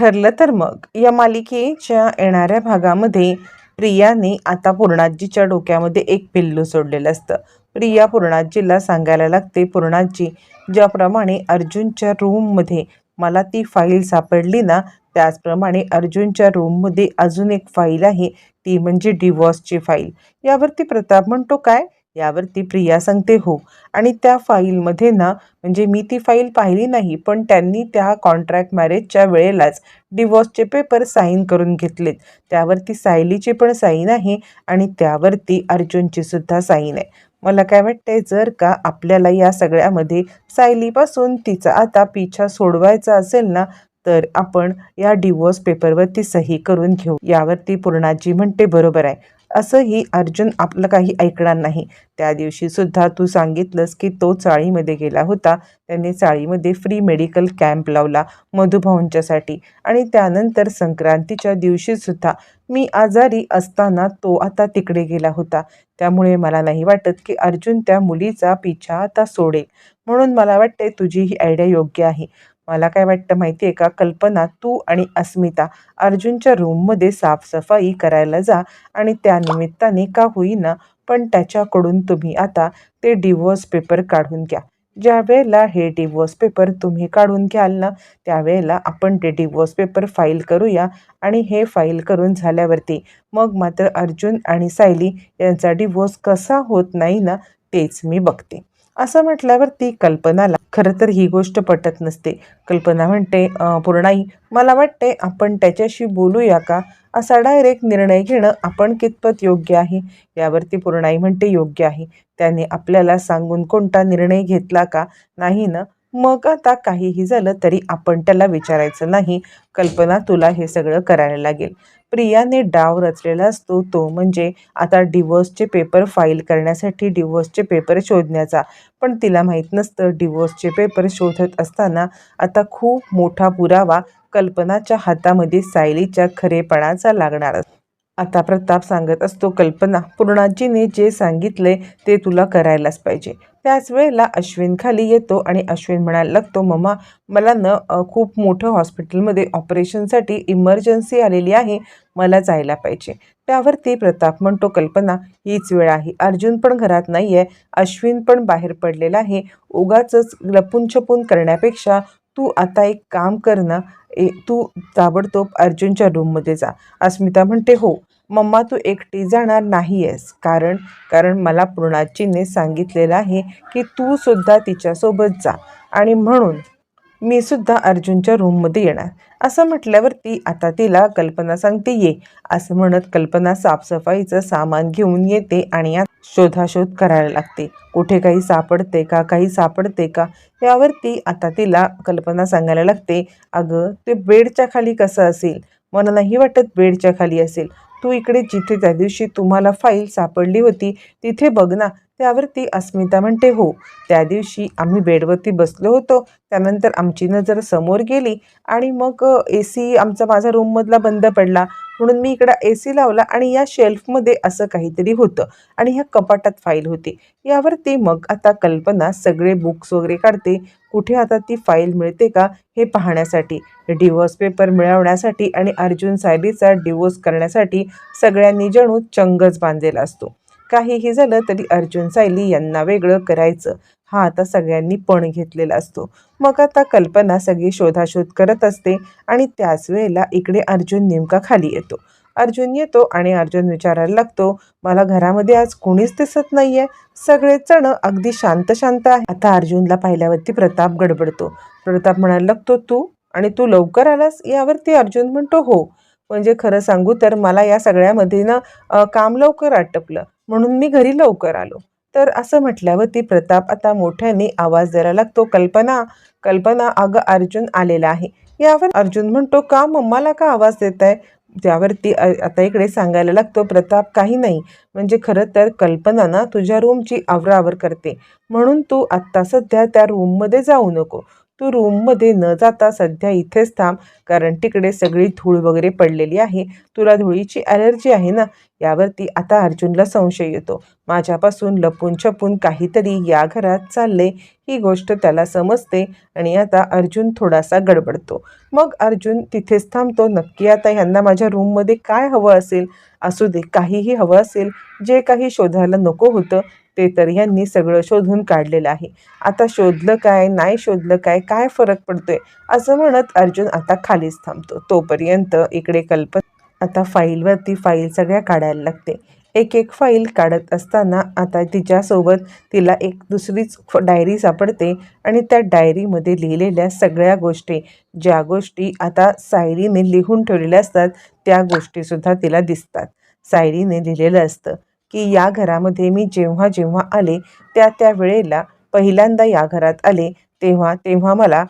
ठरलं तर मग. या मालिकेच्या येणाऱ्या भागामध्ये प्रियाने आता पूर्णाजीच्या डोक्यामध्ये एक पिल्लू सोडलेलं असतं. प्रिया पूर्णाजीला सांगायला लागते पूर्णाजी ज्याप्रमाणे अर्जुनच्या रूममध्ये मला ती फाईल सापडली ना त्याचप्रमाणे अर्जुनच्या रूममध्ये अजून एक फाईल आहे ती म्हणजे डिवॉर्सची फाईल यावरती प्रताप म्हणतो काय? यावरती प्रिया सांगते हो. आणि त्या फाईलमध्ये ना म्हणजे मी ती फाईल पाहिली नाही पण त्यांनी त्या कॉन्ट्रॅक्ट मॅरेजच्या वेळेलाच डिवॉर्सचे पेपर साईन करून घेतलेत. त्यावरती सायलीची पण साईन आहे आणि त्यावरती अर्जुनची सुद्धा साईन आहे. मला काय वाटतंय जर का आपल्याला या सगळ्यामध्ये सायलीपासून तिचा आता पिछा सोडवायचा असेल ना तर आपण या डिवोर्स पेपरवरती सही करून घेऊ. यावरती पूर्णाजी म्हणते बरोबर आहे. असंही अर्जुन आपलं काही ऐकणार नाही. त्या दिवशीसुद्धा तू सांगितलंस की तो चाळीमध्ये गेला होता. त्याने चाळीमध्ये फ्री मेडिकल कॅम्प लावला मधुभाऊंच्यासाठी. आणि त्यानंतर संक्रांतीच्या दिवशीसुद्धा मी आजारी असताना तो आता तिकडे गेला होता. त्यामुळे मला नाही वाटत की अर्जुन त्या मुलीचा पिछा आता सोडेल. म्हणून मला वाटते तुझी ही आयडिया योग्य आहे. मला काय वाटतं माहिती आहे का? कल्पना तू आणि अस्मिता अर्जुनच्या रूममध्ये साफसफाई करायला जा आणि त्यानिमित्ताने का होईना पण त्याच्याकडून तुम्ही आता ते डिवोर्स पेपर काढून घ्या. ज्या वेळेला हे डिवोर्स पेपर तुम्ही काढून घ्याल ना त्यावेळेला आपण ते डिवोर्स पेपर फाईल करूया आणि हे फाईल करून झाल्यावरती मग मात्र अर्जुन आणि सायली यांचा डिवोर्स कसा होत नाही ना तेच मी बघते. असं म्हटल्यावरती कल्पनाला खरं तर ही गोष्ट पटत नसते. कल्पना म्हणते पूर्णाई मला वाटते आपण त्याच्याशी बोलूया का? असा डायरेक्ट निर्णय घेणं आपण कितपत योग्य आहे? यावरती पूर्णाई म्हणते योग्य आहे. त्याने आपल्याला सांगून कोणता निर्णय घेतला का? नाही ना. मग आता काहीही झालं तरी आपण त्याला विचारायचं नाही. कल्पना तुला हे सगळं करायला लागेल. प्रियाने डाव रचलेला असतो तो म्हणजे आता डिवोर्सचे पेपर फाईल करण्यासाठी डिवोर्सचे पेपर शोधण्याचा. पण तिला माहीत नसतं डिवोर्सचे पेपर शोधत असताना आता खूप मोठा पुरावा कल्पनाच्या हातामध्ये सायलीच्या खरेपणाचा लागणार आता प्रताप सांगत असतो कल्पना पूर्णाजीने जे सांगितले ते तुला करायलाच पाहिजे. त्याच वेळेला अश्विन खाली येतो आणि अश्विन म्हणायला लागतो मम्मा मला न खूप मोठं हॉस्पिटलमध्ये ऑपरेशनसाठी इमर्जन्सी आलेली आहे मला जायला पाहिजे. त्यावरती प्रताप म्हणतो कल्पना हीच वेळ आहे. अर्जुन पण घरात नाही आहे अश्विन पण बाहेर पडलेला आहे. उगाच लपून छपून करण्यापेक्षा तू आता एक काम कर ना ए तू ताबडतोब अर्जुनच्या रूममध्ये जा. अस्मिता म्हणते हो मम्मा तू एकटी जाणार नाही आहेस कारण कारण मला पूर्णाजीने सांगितलेलं आहे की तू सुद्धा तिच्यासोबत जा. आणि म्हणून मी सुद्धा अर्जुनच्या रूममध्ये येणार. असं म्हटल्यावरती आता तिला कल्पना सांगते ये असं म्हणत कल्पना साफसफाईचं सामान घेऊन येते आणि यात शोधाशोध करायला लागते. कुठे काही सापडते का काही सापडते का? यावरती आता तिला कल्पना सांगायला लागते अगं ते बेडच्या खाली कसं असेल? मला नाही वाटत बेडच्या खाली असेल. तू इकडे जिथे त्या दिवशी तुम्हाला फाईल सापडली होती तिथे बघ ना त्यावरती अस्मिता म्हणते हो त्या दिवशी आम्ही बेडवरती बसलो होतो. त्यानंतर आमची नजर समोर गेली आणि मग ए सी आमचा माझा रूममधला बंद पडला. म्हणून मी इकडं ए सी लावला आणि या शेल्फमध्ये असं काहीतरी होतं आणि ह्या कपाटात फाईल होती. यावरती मग आता कल्पना सगळे बुक्स वगैरे काढते. कुठे आता ती फाईल मिळते का हे पाहण्यासाठी डिवोर्स पेपर मिळवण्यासाठी आणि अर्जुन सायलीचा डिवोर्स करण्यासाठी सगळ्यांनी जणू चंगच बांधलेला असतो. काहीही झालं तरी अर्जुन सायली यांना वेगळं करायचं. हा आता सगळ्यांनी पण घेतलेला असतो. मग आता कल्पना सगळी शोधाशोध करत असते आणि त्याच वेळेला इकडे अर्जुन नेमका खाली येतो. अर्जुन येतो आणि अर्जुन विचारायला लागतो मला घरामध्ये आज कोणीच दिसत नाहीये. सगळेच जण अगदी शांत शांत आहे आता अर्जुनला पाहिल्यावरती प्रताप गडबडतो. प्रताप म्हणायला लागतो तू आणि तू लवकर आलास? यावरती अर्जुन म्हणतो हो. म्हणजे खरं सांगू तर मला या सगळ्यामध्ये ना काम लवकर आटपलं. म्हणून मी घरी लवकर आलो. तर असं म्हटल्यावर ती प्रताप आता मोठ्याने आवाज द्यायला लागतो कल्पना कल्पना अगं अर्जुन आलेला आहे. यावर अर्जुन म्हणतो का मम्माला का आवाज देत आहे त्यावरती आता इकडे सांगायला लागतो प्रताप काही नाही. म्हणजे खरं तर कल्पना ना तुझ्या रूमची आवरावर करते. म्हणून तू आत्ता सध्या त्या रूममध्ये जाऊ नको. तू रूममध्ये न जाता सध्या इथेच थांब कारण तिकडे सगळी धूळ वगैरे पडलेली आहे. तुला धुळीची ॲलर्जी आहे ना? यावरती आता अर्जुनला संशय येतो. माझ्यापासून लपून छपून काहीतरी या घरात चालले ही गोष्ट त्याला समजते आणि आता अर्जुन थोडासा गडबडतो. मग अर्जुन तिथेच थांबतो. नक्की आता ह्यांना माझ्या रूममध्ये काय हवं असेल? असू दे काहीही हवं असेल. जे काही शोधायला नको होतं ते तर ह्यांनी सगळं शोधून काढलेलं आहे. आता शोधलं काय नाही शोधलं काय काय फरक पडतोय? असं म्हणत अर्जुन आता खालीच थांबतो. तोपर्यंत इकडे कल्पना आता फाईलवरती फाईल सगळ्या काढायला लागते. एक एक फाईल काढत असताना आता तिच्यासोबत तिला एक दुसरीच डायरी सापडते आणि त्या डायरीमध्ये लिहिलेल्या सगळ्या गोष्टी ज्या गोष्टी आता सायरीने लिहून ठेवलेल्या असतात त्या गोष्टीसुद्धा तिला दिसतात. सायरीने लिहिलेलं असतं. की या घरामध्ये मी जेव्हा जेव्हा आले त्या त्या वेळेला पहिल्यांदा या घरात आले तेव्हा तेव्हा मला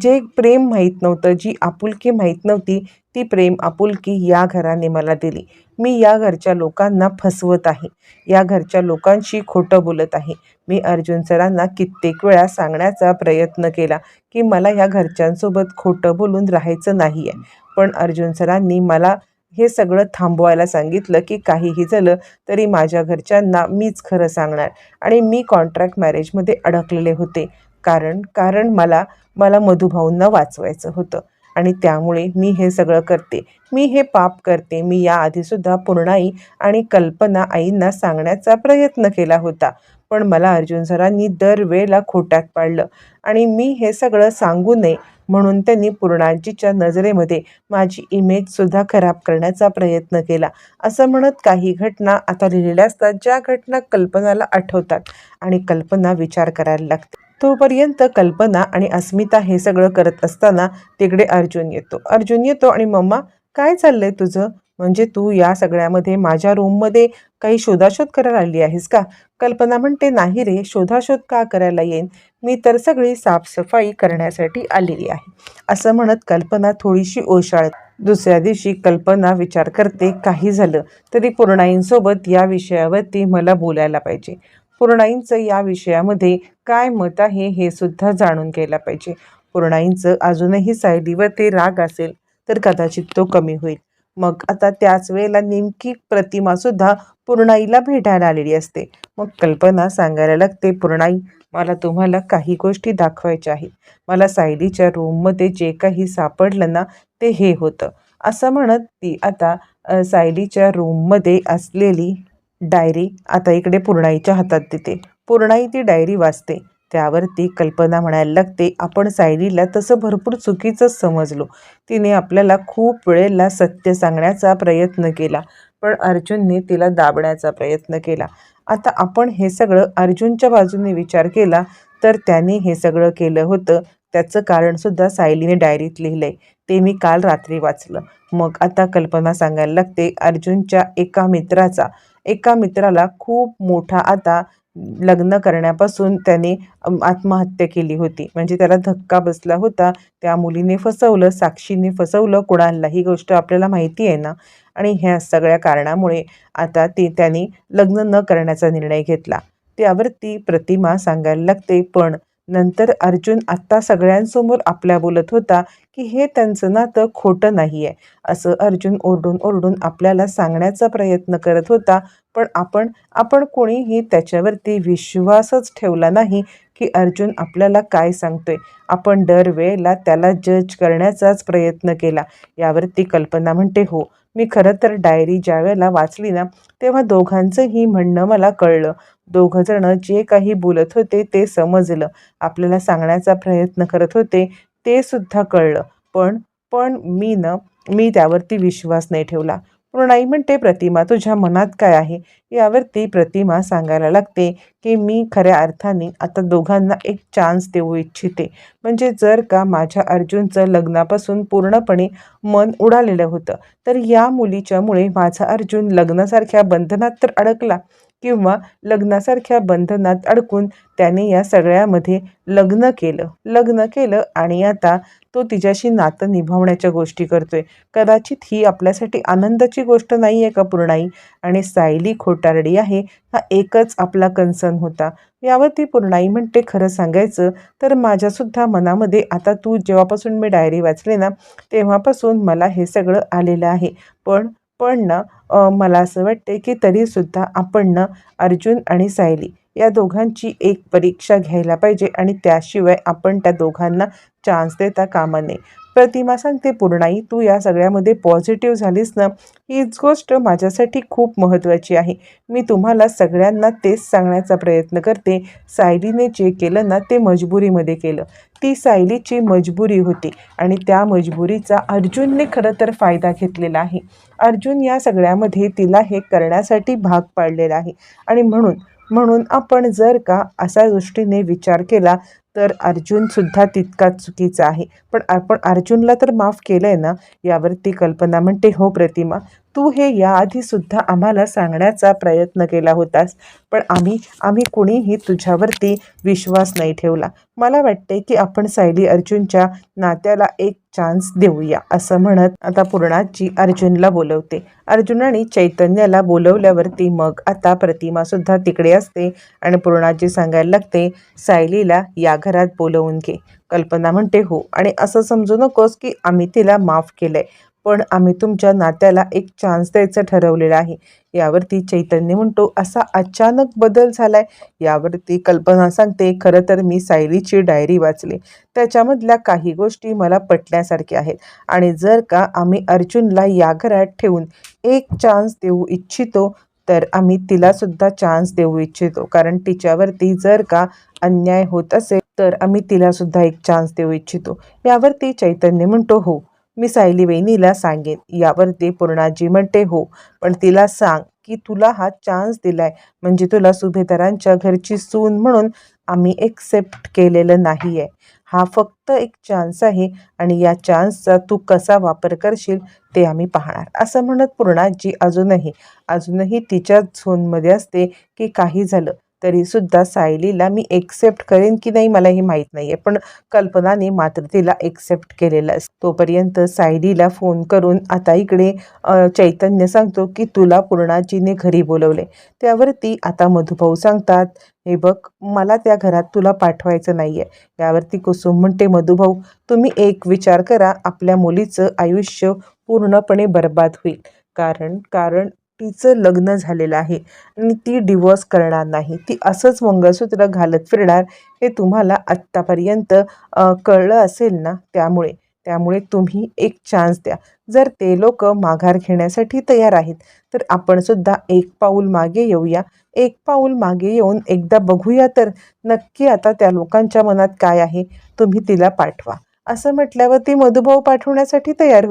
जे प्रेम माहीत नव्हतं जी आपुलकी माहीत नव्हती ती प्रेम आपुलकी या घराने मला दिली. मी या घरच्या लोकांना फसवत आहे. या घरच्या लोकांशी खोटं बोलत आहे. मी अर्जुन सरांना कित्येक वेळा सांगण्याचा प्रयत्न केला की मला या घरच्यांसोबत खोटं बोलून राहायचं नाही आहे पण अर्जुन सरांनी मला हे सगळं थांबवायला सांगितलं की काहीही झालं तरी माझ्या घरच्यांना मीच खरं सांगणार. आणि मी कॉन्ट्रॅक्ट मॅरेजमध्ये अडकलेले होते. कारण कारण मला मला मधुभाऊंना वाचवायचं होतं. आणि त्यामुळे मी हे सगळं करते. मी हे पाप करते. मी याआधीसुद्धा पूर्णाई आणि कल्पना आईंना सांगण्याचा प्रयत्न केला होता. पण मला अर्जुन सरांनी दरवेळेला खोट्यात पाडलं आणि मी हे सगळं सांगू नये म्हणून त्यांनी पूर्णाजीच्या नजरेमध्ये माझी इमेजसुद्धा खराब करण्याचा प्रयत्न केला. असं म्हणत काही घटना आता लिहिलेल्या असतात ज्या घटना कल्पनाला आठवतात आणि कल्पना विचार करायला लागते. तोपर्यंत कल्पना आणि अस्मिता हे सगळं करत असताना तिकडे अर्जुन येतो. अर्जुन येतो आणि मम्मा काय चाललंय तुझं? म्हणजे तू या सगळ्यामध्ये माझ्या रूममध्ये काही शोधाशोध करायला आली आहेस का? कल्पना म्हणते नाही रे शोधाशोध का करायला येईन? मी तर सगळी साफसफाई करण्यासाठी आलेली आहे. असं म्हणत कल्पना थोडीशी ओशाळत दुसऱ्या दिवशी कल्पना विचार करते काही झालं तरी पूर्णाईंसोबत या विषयावरती मला बोलायला पाहिजे. पूर्णाईंचं या विषयामध्ये काय मत आहे हे सुद्धा जाणून घ्यायला पाहिजे. पूर्णाईंचं अजूनही सायलीवर ते राग असेल तर कदाचित तो कमी होईल. मग आता त्याच वेळेला नेमकी प्रतिमासुद्धा पूर्णाईला भेटायला आलेली असते. मग कल्पना सांगायला लागते पूर्णाई मला तुम्हाला काही गोष्टी दाखवायच्या आहेत. मला सायलीच्या रूममध्ये जे काही सापडलं ना ते हे होतं. असं म्हणत ती आता सायलीच्या रूममध्ये असलेली डायरी आता इकडे पूर्णाईच्या हातात देते. पूर्णाई ती डायरी वाचते. त्यावरती कल्पना म्हणायला लागते आपण सायलीला तसं भरपूर चुकीचंच समजलो. तिने आपल्याला खूप वेळेला सत्य सांगण्याचा प्रयत्न केला पण अर्जुनने तिला दाबण्याचा प्रयत्न केला. आता आपण हे सगळं अर्जुनच्या बाजूने विचार केला तर त्याने हे सगळं केलं होतं. त्याचं कारणसुद्धा सायलीने डायरीत लिहिलं आहे ते मी काल रात्री वाचलं. मग आता कल्पना सांगायला लागते अर्जुनच्या एका मित्राचा. एका मित्राला खूप मोठा आता लग्न करण्यापासून त्याने आत्महत्या केली होती. म्हणजे त्याला धक्का बसला होता. त्या मुलीने फसवलं साक्षीने फसवलं कुणाला ही गोष्ट आपल्याला माहिती आहे ना? आणि ह्या सगळ्या कारणामुळे आता ते त्यांनी लग्न न करण्याचा निर्णय घेतला. त्यावरती प्रतिमा सांगायला लागते पण नंतर अर्जुन आत्ता सगळ्यांसमोर आपल्या बोलत होता की हे त्यांचं नातं खोटं नाही आहे असं अर्जुन ओरडून ओरडून आपल्याला सांगण्याचा प्रयत्न करत होता. पण आपण आपण कोणीही त्याच्यावरती विश्वासच ठेवला नाही की अर्जुन आपल्याला काय सांगतोय. आपण दरवेळेला त्याला जज करण्याचाच प्रयत्न केला. यावरती कल्पना म्हणते हो मी खरं तर डायरी ज्या वेळेला वाचली ना तेव्हा दोघांचंही म्हणणं मला कळलं. दोघंजणं जे काही बोलत होते ते समजलं. आपल्याला सांगण्याचा प्रयत्न करत होते ते सुद्धा कळलं. पण पण मी न मी त्यावरती विश्वास नाही ठेवला. पूर्णाई म्हणते प्रतिमा तुझ्या मनात काय आहे? यावरती प्रतिमा सांगायला लागते की मी खऱ्या अर्थाने आता दोघांना एक चान्स देऊ इच्छिते. म्हणजे जर का माझ्या अर्जुनचं लग्नापासून पूर्णपणे मन उडालेलं होतं तर या मुलीच्यामुळे माझा अर्जुन लग्नासारख्या बंधनात तर अडकला. किंवा लग्नासारख्या बंधनात अडकून त्याने या सगळ्यामध्ये लग्न केलं. लग्न केलं आणि आता तो तिच्याशी नातं निभावण्याच्या गोष्टी करतोय. कदाचित ही आपल्यासाठी आनंदाची गोष्ट नाही आहे का पूर्णाई? आणि सायली खोटारडी आहे हा एकच आपला कन्सर्न होता. यावरती पूर्णाई म्हणते खरं सांगायचं तर माझ्यासुद्धा मनामध्ये आता तू जेव्हापासून मी डायरी वाचले ना तेव्हापासून मला हे सगळं आलेलं आहे. पण पण ना मला असं वाटते की तरीसुद्धा आपण ना अर्जुन आणि सायली या दोघांची एक परीक्षा घ्यायला पाहिजे आणि त्याशिवाय आपण त्या दोघांना चान्स देता कामा नये. प्रतिमा सांगते पूर्णाई तू या सगळ्यामध्ये पॉझिटिव्ह झालीस ना हीच गोष्ट माझ्यासाठी खूप महत्त्वाची आहे. मी तुम्हाला सगळ्यांना तेच सांगण्याचा प्रयत्न करते. सायलीने जे केलं ना ते मजबुरीमध्ये केलं. ती सायलीची मजबुरी होती आणि त्या मजबुरीचा अर्जुनने खरं तर फायदा घेतलेला आहे. अर्जुन या सगळ्यामध्ये तिला हे करण्यासाठी भाग पाडलेला आहे आणि म्हणून म्हणून आपण जर का असा दृष्टीने विचार केला तर अर्जुनसुद्धा तितकाच चुकीचा आहे. पण आपण अर्जुनला तर माफ केलं आहे ना यावरती कल्पना म्हणते हो प्रतिमा तू हे याआधीसुद्धा आम्हाला सांगण्याचा प्रयत्न केला होतास पण आम्ही आम्ही कुणीही तुझ्यावरती विश्वास नाही ठेवला. मला वाटते की आपण सायली अर्जुनच्या नात्याला एक चान्स देऊया असं म्हणत आता पूर्णाजी अर्जुनला बोलवते. अर्जुनाने चैतन्याला बोलवल्यावरती मग आता प्रतिमासुद्धा तिकडे असते आणि पूर्णाजी सांगायला लागते सायलीला या घरात बोलवून घे. कल्पना म्हणते हो. आणि असं समजू नकोस की आम्ही तिला माफ केलंय. पण आम्ही तुमच्या नात्याला एक चान्स द्यायचं ठरवलेलं आहे. यावरती चैतन्य म्हणतो असा अचानक बदल झालाय. यावरती कल्पना सांगते खरं तर मी सायलीची डायरी वाचली. त्याच्यामधल्या काही गोष्टी मला पटण्यासारख्या आहेत. आणि जर का आम्ही अर्जुनला या घरात ठेवून एक चान्स देऊ इच्छितो तर आम्ही तिलासुद्धा चान्स देऊ इच्छितो. कारण तिच्यावरती जर का अन्याय होत असेल तर आम्ही तिलासुद्धा एक चान्स देऊ इच्छितो. यावरती चैतन्य म्हणतो हो. मी सायली वहिनीला सांगेन. यावर ते पूर्णाजी म्हणते हो पण तिला सांग की तुला हा चान्स दिलाय. म्हणजे तुला सुभेदारांच्या घरची सून म्हणून आम्ही एक्सेप्ट केलेलं नाही आहे हा फक्त एक चान्स आहे आणि या चान्सचा तू कसा वापर करशील ते आम्ही पाहणार. असं म्हणत पूर्णाजी अजूनही अजूनही तिच्या झोनमध्ये असते की काही झालं. तरीसुद्धा सायलीला मी एक्सेप्ट करेन की नाही मला हे माहीत नाही आहे पण कल्पनाने मात्र तिला एक्सेप्ट केलेलं असतं. तोपर्यंत सायलीला फोन करून आता इकडे चैतन्य सांगतो की तुला पूर्णाजीने घरी बोलवले त्यावरती आता मधुभाऊ सांगतात हे बघ मला त्या घरात तुला पाठवायचं नाही आहे यावरती कुसुम म्हणते मधुभाऊ तुम्ही एक विचार करा आपल्या मुलीचं आयुष्य पूर्णपणे बर्बाद होईल. कारण कारण तिचं लग्न झालेलं आहे आणि ती डिवोर्स करणार नाही. ती असंच मंगळसूत्र घालत फिरणार हे तुम्हाला आत्तापर्यंत कळलं असेल ना? त्यामुळे त्यामुळे तुम्ही एक चान्स द्या. जर ते लोक माघार घेण्यासाठी तयार आहेत तर आपण सुद्धा एक पाऊल मागे येऊया. एक पाऊल मागे येऊन एकदा बघूया तर नक्की आता त्या लोकांच्या मनात काय आहे तुम्ही तिला पाठवा. असं म्हटल्यावर ती मधुभाऊ पाठवण्यासाठी तयार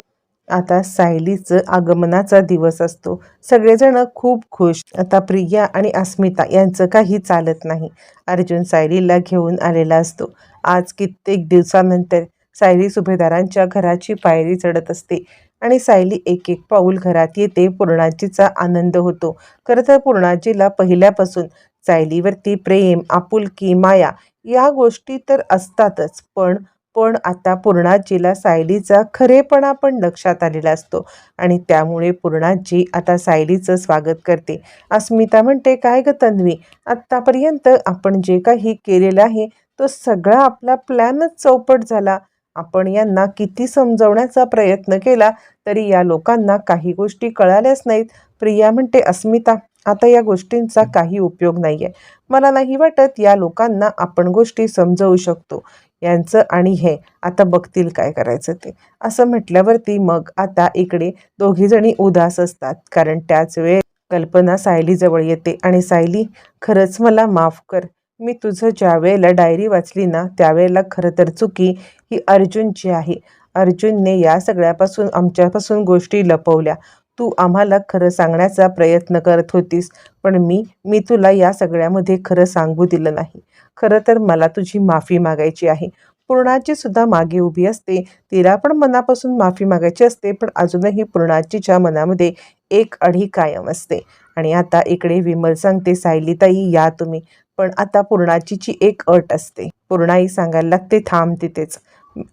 आता सायलीचं आगमनाचा दिवस असतो. सगळेजण खूप खुश. आता प्रिया आणि अस्मिता यांचं काही चालत नाही. अर्जुन सायलीला घेऊन आलेला असतो. आज कित्येक दिवसानंतर सायली सुभेदारांच्या घराची पायरी चढत असते आणि सायली एक एक पाऊल घरात येते. पूर्णाजीचा आनंद होतो. खरं तर पूर्णाजीला पहिल्यापासून सायलीवरती प्रेम आपुलकी माया या गोष्टी तर असतातच पण पण आता पूर्णाजीला सायलीचा खरेपणा पण लक्षात आलेला असतो आणि त्यामुळे पूर्णाजी आता सायलीचं स्वागत करते. अस्मिता म्हणते काय ग तन्वी आत्तापर्यंत आपण जे काही केलेलं आहे तो सगळा आपला प्लॅनच चौपट झाला. आपण यांना किती समजवण्याचा प्रयत्न केला तरी या लोकांना काही गोष्टी कळाल्याच नाहीत. प्रिया म्हणते अस्मिता आता या गोष्टींचा काही उपयोग नाही आहे मला नाही वाटत या लोकांना आपण गोष्टी समजवू शकतो. यांचं आणि हे. आता बघतील काय करायचं ते. असं म्हटल्यावरती मग आता इकडे दोघीजणी उदास असतात. कारण त्याच वेळ कल्पना सायलीजवळ येते. आणि सायली खरंच मला माफ कर. मी तुझं ज्या वेळेला डायरी वाचली ना त्यावेळेला खरं तर चुकी ही अर्जुनची आहे. अर्जुनने या सगळ्यापासून आमच्यापासून गोष्टी लपवल्या. तू आम्हाला खरं सांगण्याचा प्रयत्न करत होतीस पण मी मी तुला या सगळ्यामध्ये खरं सांगू दिलं नाही. खरं तर मला तुझी माफी मागायची आहे. पूर्णाची सुद्धा मागे उभी असते. तिला पण मनापासून माफी मागायची असते पण अजूनही पूर्णाचीच्या मनामध्ये एक अढी कायम असते. आणि आता इकडे विमल सांगते सायलीताई या तुम्ही. पण आता पूर्णाचीची एक अट असते. पूर्णाई सांगायला लागते थांब तिथेच.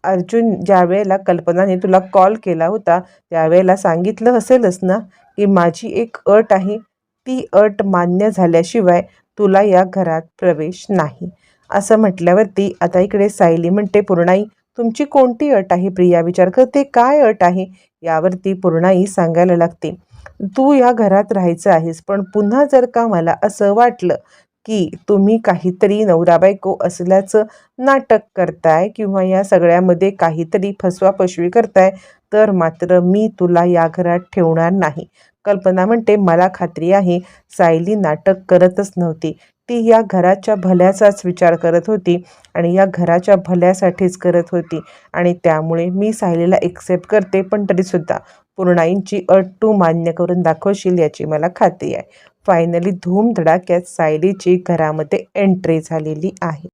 अर्जुन ज्या वेळेला कल्पनाने तुला कॉल केला होता त्यावेळेला सांगितलं असेलच ना की माझी एक अट आहे. ती अट मान्य झाल्याशिवाय तुला या घरात प्रवेश नाही. असं म्हटल्यावरती आता इकडे सायली म्हणते पूर्णाई तुमची कोणती अट आहे प्रिया? विचार करते काय अट आहे? यावरती पूर्णाई सांगायला लागते तू या घरात राहायचं आहेस पण पुन्हा जर का मला असं वाटलं की तुम्ही काहीतरी नवरा बायको असल्याचं नाटक करताय किंवा या सगळ्यामध्ये काहीतरी फसवाफसवी करताय तर मात्र मी तुला या घरात ठेवणार नाही. कल्पना म्हणते मला खात्री आहे सायली नाटक करतच नव्हती. ती या घराच्या भल्याचाच विचार करत होती आणि या घराच्या भल्यासाठीच करत होती आणि त्यामुळे मी सायलीला एक्सेप्ट करते पण तरीसुद्धा. पूर्णाईंची अट तू मान्य करून दाखवशील याची मला खात्री आहे. फायनली धूम धडाक्यात सायलीची घरामध्ये एंट्री झालेली आहे.